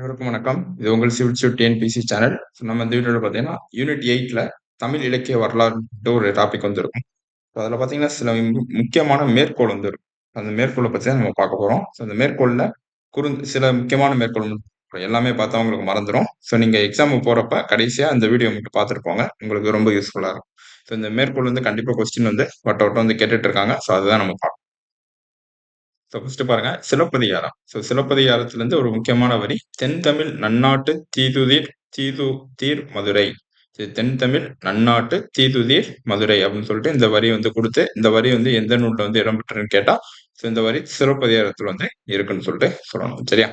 அனைவருக்கும் வணக்கம். இது உங்கள் civil Shiv TNPSC channel. So நம்ம இந்த வீடியோவில் பார்த்தீங்கன்னா, யூனிட் எயிட்டில் தமிழ் இலக்கிய வரலாறு ஒரு டாபிக் வந்துருக்கும் ஸோ அதில் பார்த்தீங்கன்னா, சில முக்கியமான மேற்கோள் வந்து அந்த மேற்கோளை பற்றி தான் நம்ம பார்க்க போகிறோம் ஸோ அந்த மேற்கோளில் குறுந் சில முக்கியமான மேற்கோள் எல்லாமே பார்த்தா உங்களுக்கு மறந்துடும் ஸோ நீங்கள் எக்ஸாமுக்கு போகிறப்ப கடைசியாக அந்த வீடியோ மட்டும் பார்த்துட்டு போங்க. உங்களுக்கு ரொம்ப யூஸ்ஃபுல்லாக இருக்கும். ஸோ இந்த மேற்கோள் வந்து கண்டிப்பாக கொஸ்டின் வந்து வட்ட வட்டம் வந்து கேட்டுட்டு இருக்காங்க. ஸோ அதுதான் நம்ம பார்க்கணும். ஸோ ஃபர்ஸ்ட்டு பாருங்க, சிலப்பதிகாரம். ஸோ சிலப்பதிகாரத்திலருந்து ஒரு முக்கியமான வரி, "தென்தமிழ் நன்னாட்டு தீதுதீர் தீதுதீர் மதுரை." "தென்தமிழ் நன்னாட்டு தீதுதீர் மதுரை" அப்படின்னு சொல்லிட்டு இந்த வரி வந்து கொடுத்து இந்த வரி வந்து எந்த நூலில் வந்து இடம்பெற்றதுன்னு கேட்டா, ஸோ இந்த வரி சிலப்பதிகாரத்தில் வந்து இருக்குன்னு சொல்லிட்டு சொல்லணும். சரியா?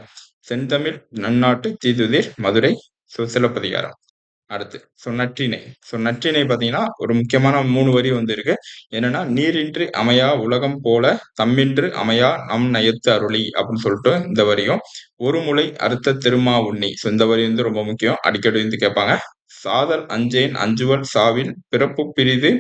தென்தமிழ் நன்னாட்டு தீதுதீர் மதுரை." ஸோ சிலப்பதிகாரம். அடுத்து ஸோ நற்றிணை. ஸோ நற்றிணை பார்த்தீங்கன்னா, ஒரு முக்கியமான மூணு வரி வந்து இருக்கு. என்னன்னா, "நீரின்றி அமையா உலகம் போல தம்மின்று அமையா நம் நயத்து அருளி" அப்படின்னு சொல்லிட்டு இந்த வரியும், "ஒரு முலை அறுத்த திருமா உண்ணி ஸோ இந்த வரி வந்து ரொம்ப முக்கியம். அடிக்கடி வந்து கேட்பாங்க. "சாதல் அஞ்சேன் அஞ்சுவல் சாவில் பிறப்பு பிரிது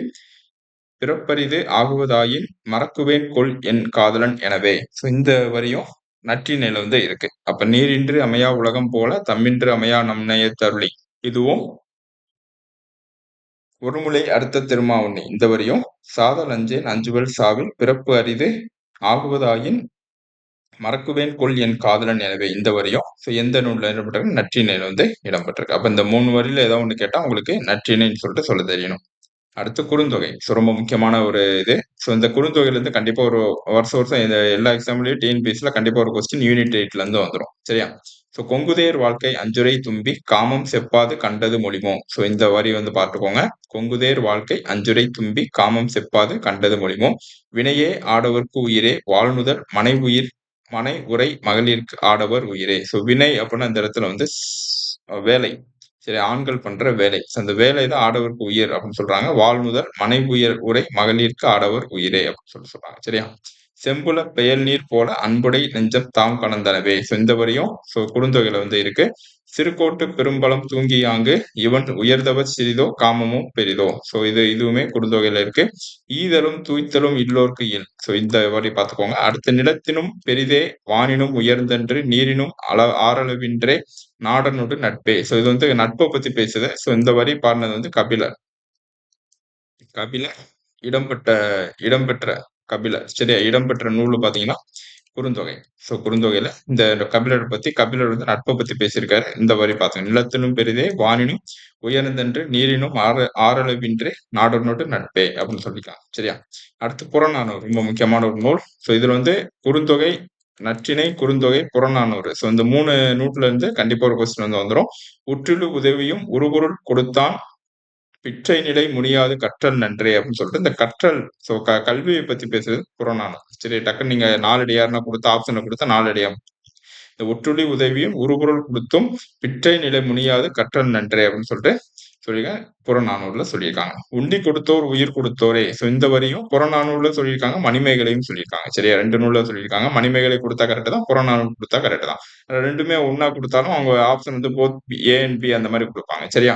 பிறப்பரிது ஆகுவதாயின் மறக்குவேன் கொள் என் காதலன் எனவே." ஸோ இந்த வரியும் நற்றிணையில வந்து இருக்கு. அப்ப "நீரின்றி அமையா உலகம் போல தம்மின்று அமையா நம் நயத்து அருளி." இதுவும் "ஒருமுலை அறுத்த திருமாவுண்ணி." இந்த வரியும், "சாதல் அஞ்சேன் அஞ்சுவல் சாவில் பிறப்பு அரிது ஆகுவதாயின் மறக்குவேன் கொள் என் காதலன் எனவே." இந்த வரியும் ஸோ எந்த நூலில் இடம்பெற்றிருக்கு? நற்றிணையில வந்து இடம்பெற்றிருக்கு. அப்ப இந்த மூணு வரியில ஏதாவது ஒன்று கேட்டால் உங்களுக்கு நற்றிணைன்னு சொல்லிட்டு சொல்ல தெரியணும். அடுத்து குறுந்தொகை. ஸோ ரொம்ப முக்கியமான ஒரு இது. ஸோ இந்த குறுந்தொகையிலேருந்து கண்டிப்பாக ஒரு வருஷம் வருஷம் இந்த எல்லா எக்ஸாம்லையும் டிஎன்பிஎஸ்சில் கண்டிப்பாக ஒரு கொஸ்டின் யூனிட் எயிட்லேருந்து வந்துடும் சரியா? ஸோ "கொங்குதேர் வாழ்க்கை அஞ்சுரை தும்பி காமம் செப்பாது கண்டது மொழிமோ." ஸோ இந்த வரி வந்து பார்த்துக்கோங்க. "கொங்குதேர் வாழ்க்கை அஞ்சுரை தும்பி காமம் செப்பாது கண்டது மொழிமோ. வினையே ஆடவர்க்கு உயிரே வாழ்நுதல் மனைவுயிர் மனை உரை மகளிருக்கு ஆடவர் உயிரே." ஸோ வினை அப்படின்னா இந்த இடத்துல வந்து ஸ் வேலை. சரி ஆண்கள் பண்ற வேலை. அந்த வேலை தான் ஆடவர்க்கு உயிர் அப்படின்னு சொல்றாங்க. "வாழ்நுதல் மனைவுயர் உரை மகளிருக்கு ஆடவர் உயிரே" அப்படின்னு சொல்லி சொல்றாங்க. சரியா? "செம்புல பெயல் நீர் போல அன்புடை நெஞ்சம் தாம் கலந்தனவே." செஞ்சவரையும் குறுந்தொகையில வந்து இருக்கு. "சிறுகோட்டு பெரும்பலம் தூங்கியாங்கு இவன் உயர்ந்தவ சிறிதோ காமமும் பெரிதோ." ஸோ இது இதுவுமே குறுந்தொகையில இருக்கு. "ஈதலும் தூய்த்தலும் இல்லோர்க்கு இல்." ஸோ இந்த வரி பார்த்துக்கோங்க. அடுத்த "நிலத்தினும் பெரிதே வானினும் உயர்ந்தன்று நீரினும் அள ஆரளவின்றே நாடனொடு நட்பே." ஸோ இது வந்து நட்பை பத்தி பேசுது. ஸோ இந்த வரி பாடினது வந்து கபிலர். கபிலர் இடம்பெற்ற இடம்பெற்ற கபிலர். சரியா? இடம்பெற்ற நூல் பார்த்தீங்கன்னா, குறுந்தொகை. ஸோ குறுந்தொகையில இந்த கபிலரை பத்தி கபிலர் வந்து நட்பை பத்தி பேசியிருக்காரு. இந்த மாதிரி பார்த்தோம் "நிலத்தினும் பெரிதே வானினும் உயர்ந்தன்று நீரினும் ஆர ஆறளவின்றி நாடனொடு நட்பே." அப்படின்னு சொல்லிக்கலாம் சரியா? அடுத்து புறநானூறு. ரொம்ப முக்கியமான ஒரு நூல். ஸோ இதுல வந்து குறுந்தொகை, நற்றினை குறுந்தொகை, புறநானூறு. ஸோ இந்த மூணு நூட்ல இருந்து கண்டிப்பா ஒரு கொஸ்டின் வந்து வந்துடும் "உற்றிலு உதவியும் உறுபொருள் கொடுத்தான் பிற்றை நிலை முடியாது கற்றல் நன்றே." அப்படின்னு சொல்லிட்டு இந்த கற்றல் ஸோ க கல்வியை பத்தி பேசுறது புறநானம் சரி டக்குன்னு நீங்க நாலடியார்னா கொடுத்த ஆப்ஷனை குடுத்தா நாலடியார். இந்த "ஒற்றுழி உதவியும் உறுபொருள் கொடுத்தும் பிற்றை நிலை முனியாது கற்றல் நன்றே." அப்படின்னு சொல்லிட்டு சொல்லியிருக்காங்க. புறநானூர்ல சொல்லியிருக்காங்க. "உண்டி கொடுத்தோர் உயிர் கொடுத்தோரே." ஸோ இந்த வரியும் புறநானூர்ல சொல்லியிருக்காங்க. மணிமேகலையும் சொல்லியிருக்காங்க. சரியா? ரெண்டு நூல்ல சொல்லியிருக்காங்க. மணிமேகலை கொடுத்தா கரெக்ட் தான். புறநானூறு கொடுத்தா கரெக்ட் தான். ரெண்டுமே ஒன்னா கொடுத்தாலும் அவங்க ஆப்ஷன் வந்து போத் ஏ அண்ட் பி அந்த மாதிரி கொடுப்பாங்க சரியா?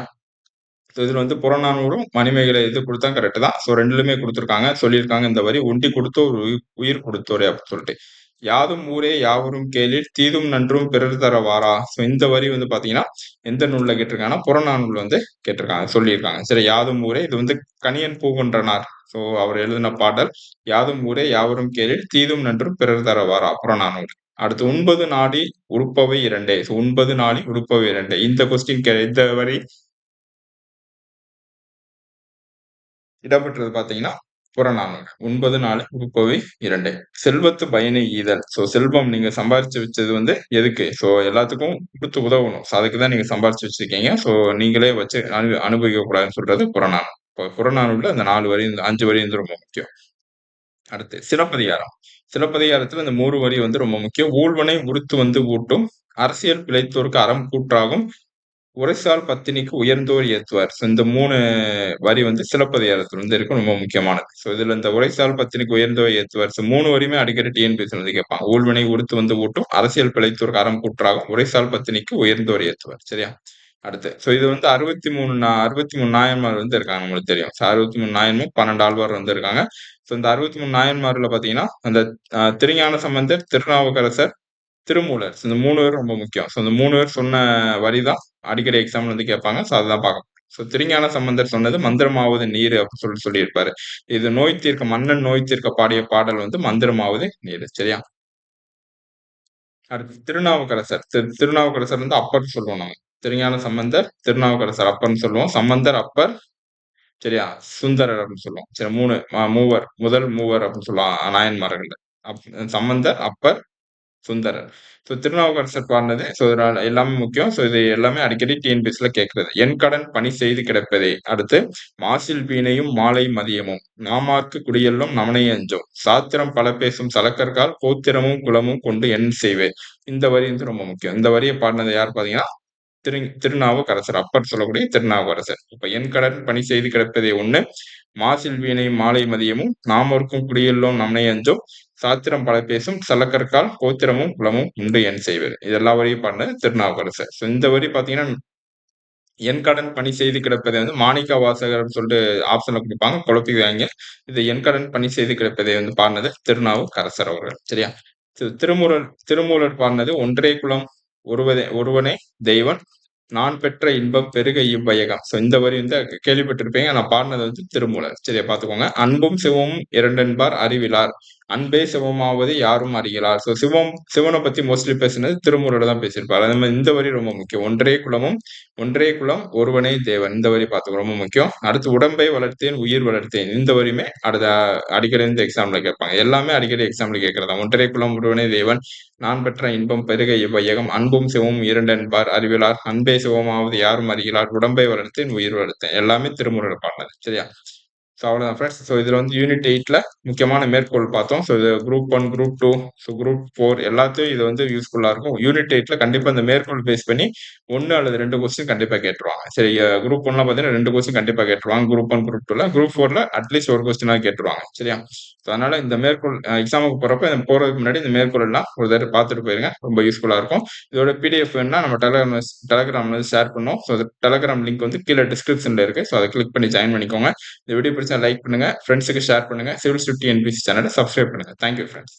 ஸோ வந்து புறநானூறும், மணிமேகலை இது கொடுத்தா கரெக்டு தான். ஸோ ரெண்டுலுமே கொடுத்துருக்காங்க சொல்லியிருக்காங்க இந்த வரி "உண்டி கொடுத்தோர் உயிர் உயிர் கொடுத்தோரே." அப்படின்னு சொல்லிட்டு. "யாதும் ஊரே யாவரும் கேளிர் தீதும் நன்றும் பிறர் தர வாரா." ஸோ இந்த வரி வந்து பார்த்தீங்கன்னா, எந்த நூல்ல கேட்டிருக்காங்கன்னா, புறநானூல் வந்து கேட்டிருக்காங்க. சொல்லியிருக்காங்க. சரி "யாதும் ஊரே" இது வந்து கணியன் பூங்குன்றனார். ஸோ அவர் எழுதின பாடல். "யாதும் ஊரே யாவரும் கேளிர் தீதும் நன்றும் பிறர் தர வாரா." புறநானூல் அடுத்து ஒன்பது நாடி உடுப்பவை இரண்டே." ஸோ ஒன்பது நாடி உடுப்பவை இரண்டே." இந்த கொஸ்டின் கே இந்த வரி இடம்பெற்றது பார்த்தீங்கன்னா, புறநானூறு. ஒன்பது நாலு முப்பவை இரண்டு "செல்வத்து பயனை ஈதல்." ஸோ செல்வம் நீங்க சம்பாரிச்சு வச்சது வந்து எதுக்கு? ஸோ எல்லாத்துக்கும் கொடுத்து உதவணும். ஸோ அதுக்கு தான் நீங்க சம்பாரிச்சு வச்சிருக்கீங்க. ஸோ நீங்களே வச்சு அனு அனுபவிக்க கூடாதுன்னு சொல்றது புறநானூறு. இப்போ புறநானூறுல அந்த நாலு வரி அஞ்சு வரி வந்து ரொம்ப முக்கியம். அடுத்து சிலப்பதிகாரம். சிலப்பதிகாரத்துல இந்த மூறு வரி வந்து ரொம்ப முக்கியம். "ஊழ்வனை உறுத்து வந்து ஊட்டும் அரசியல் பிழைத்தோருக்கு அறம் கூற்றாகும் உரைசால் பத்தினிக்கு உயர்ந்தோர் ஏத்துவார்." ஸோ இந்த மூணு வரி வந்து சிலப்பதிகாரத்துல வந்து இருக்கும். ரொம்ப முக்கியமானது. ஸோ இதுல இந்த உரைசால் பத்தினிக்கு உயர்ந்தோர் ஏத்துவார். ஸோ மூணு வரியுமே அடிக்கடி டிஎன்பிஎஸ் வந்து கேட்பான் "ஊழ்வினை உடுத்து வந்து ஊட்டும் அரசியல் பிழைத்தோர்க்கு அறம் கூற்றாகும் உரைசால் பத்தினிக்கு உயர்ந்தோர் ஏத்துவார்." சரியா? அடுத்து ஸோ இது வந்து 63 நா 63 நாயன்மார் வந்து இருக்காங்க. உங்களுக்கு தெரியும். ஸோ 63 நாயன்மார், 12 ஆழ்வார் வந்து இருக்காங்க. ஸோ இந்த 63 நாயன்மார்ல பார்த்தீங்கன்னா, அந்த திருஞான சம்பந்தர், திருநாவுக்கரசர், திருமூலர். இந்த மூணு பேர் ரொம்ப முக்கியம். ஸோ இந்த மூணு பேர் சொன்ன வரி தான் அடிக்கடி எக்ஸாம்ல வந்து கேட்பாங்க. ஸோ அதுதான் பார்க்கணும். ஸோ திருஞான சம்பந்தர் சொன்னது மந்திரமாவது நீர் அப்படின்னு சொல்லி சொல்லியிருப்பாரு. இது நோய் தீர்க்க மன்னன் நோய் தீர்க்க பாடிய பாடல் வந்து மந்திரமாவது நீர் சரியா? அடுத்து திருநாவுக்கரசர். திரு திருநாவுக்கரசர் வந்து அப்பர் சொல்லுவோம் நம்ம திருஞான சம்பந்தர் திருநாவுக்கரசர் அப்பர்னு சொல்லுவோம். சம்பந்தர் அப்பர் சரியா? சுந்தரர் அப்படின்னு சொல்லுவோம். சரி மூணு மூவர் முதல் மூவர் அப்படின்னு சொல்லுவோம். நாயன்மார்கள். சம்பந்தர் அப்பர் சுந்தரர். ஸோ திருநாவுக்கரசர் பாடினது ஸோ எல்லாமே முக்கியம். ஸோ இது எல்லாமே அடிக்கடி டிஎன்பிஎஸ்ல கேட்கறது. என் கடன் பணி செய்து கிடப்பதே. அடுத்து மாசில் வீணையும் மாலை மதியமும். நாமார்க்கு குடியெல்லும் நமனை அஞ்சோம். சாத்திரம் பல பேசும் சலக்கற்கால் கோத்திரமும் குலமும் கொண்டு என் செய்வேன். இந்த வரி வந்து ரொம்ப முக்கியம். இந்த வரியை பாடினது யார் பாத்தீங்கன்னா திரு திருநாவுக்கரசர். அப்பர் சொல்லக்கூடிய திருநாவுக்கரசர். இப்ப என் கடன் பணி செய்து கிடப்பதே ஒண்ணு. மாசில் வீணையும் மாலை மதியமும். நாமோர்க்கும் குடியெல்லும் நம்மை அஞ்சும். சாத்திரம் பல பேசும் சலக்கற்கால் கோத்திரமும் குலமும் உண்டு என் செய்வது. இதெல்லாம் வரையும் பண்ண திருநாவுக்கரசர். ஸோ இந்த வரி பாத்தீங்கன்னா என் கடன் பணி செய்து கிடப்பதை வந்து மாணிக்க வாசகர் சொல்லிட்டு ஆப்ஷன்ல கொடுப்பாங்க. குழப்பிக்குவாங்க இது என் கடன் பணி செய்து கிடப்பதை வந்து பாடினது திருநாவுக்கரசர் அவர்கள். சரியா? திருமூலர் திருமூலர் பாடினது ஒன்றே குலம் ஒருவதே ஒருவனே தெய்வன் நான் பெற்ற இன்பம் பெருக இவ்வையகம். ஸோ இந்த வரி வந்து கேள்விப்பட்டிருப்பீங்க. நான் பாடினது வந்து திருமூலர். சரியா பார்த்துக்கோங்க அன்பும் சிவமும் இரண்டென்பார் அறிவிலார். அன்பே சிவமாவது யாரும் அறிகிறார். ஸோ சிவம் சிவனை பத்தி மோஸ்ட்லி பேசுனது திருமுறையில தான் பேசியிருப்பாரு. அதே மாதிரி இந்த வரி ரொம்ப முக்கியம். ஒன்றே குலமும் ஒன்றே குலம் ஒருவனே தேவன். இந்த வரி பார்த்து ரொம்ப முக்கியம். அடுத்து உடம்பை வளர்த்தேன் உயிர் வளர்த்தேன். இந்த வரியுமே அடுத்த அடிக்கடி இந்த எக்ஸாம்ல கேட்பாங்க. எல்லாமே அடிக்கடி எக்ஸாம்ல கேட்கறதா? ஒன்றே குலம் ஒருவனே தேவன். நான் பெற்ற இன்பம் பெருக இவ்வையகம் அன்பும் சிவமும் இரண்டென்பார் அறிவிலார். அன்பே சிவமாவது யாரும் அறிகிறார். உடம்பை வளர்த்தேன் உயிர் வளர்த்தேன். எல்லாமே திருமுறை பாடினது. சரியா? ஸோ அவ்வளோதான் ஃப்ரெண்ட்ஸ் ஸோ இதில் வந்து யூனிட் எயிட்டில் முக்கியமான மேற்கோள் பார்த்தோம். ஸோ இது group one group two so group four எல்லாத்தையும் இது வந்து யூஸ்ஃபுல்லாக இருக்கும். யூனிட் எயிட்டில் கண்டிப்பாக இந்த மேற்கோள் பேஸ் பண்ணி ஒன்று அல்லது ரெண்டு கொஸ்டின் கண்டிப்பாக கேட்டுருவாங்க. சரி குரூப் ஒன்லாம் பார்த்தீங்கன்னா ரெண்டு கொஸ்டின் கண்டிப்பாக கேட்டுருவாங்க. குரூப் ஒன் குரூப் டூவில் குரூப் ஃபோரில் அட்லீஸ்ட் ஒரு கொஸ்டினாக கேட்டுருவாங்க. சரியா? ஸோ அதனால இந்த மேற்கோள் எக்ஸாமுக்கு போகிறப்ப இந்த போகிறதுக்கு முன்னாடி இந்த மேற்கோள் எல்லாம் ஒரு தடவை பார்த்துட்டு போயிருங்க. ரொம்ப யூஸ்ஃபுல்லாக இருக்கும். இதோட பிடிஎஃப் வேணால் நம்ம டெலகிராம் டெலகிராமில் ஷேர் பண்ணோம் ஸோ டெலகிராம் லிங்க் வந்து கீழே டிஸ்கிரிப்ஷனில் இருக்குது ஸோ அதை கிளிக் பண்ணி ஜாயின் பண்ணிக்கோங்க. இந்த வீடியோ பிடிச்ச லைக் பண்ணுங்க. ஃப்ரெண்ட்ஸுக்கு ஷேர் பண்ணுங்க. சிவில் சுட்டி என்பிசி சேனலை சப்ஸ்கிரைப் பண்ணுங்க. Thank you friends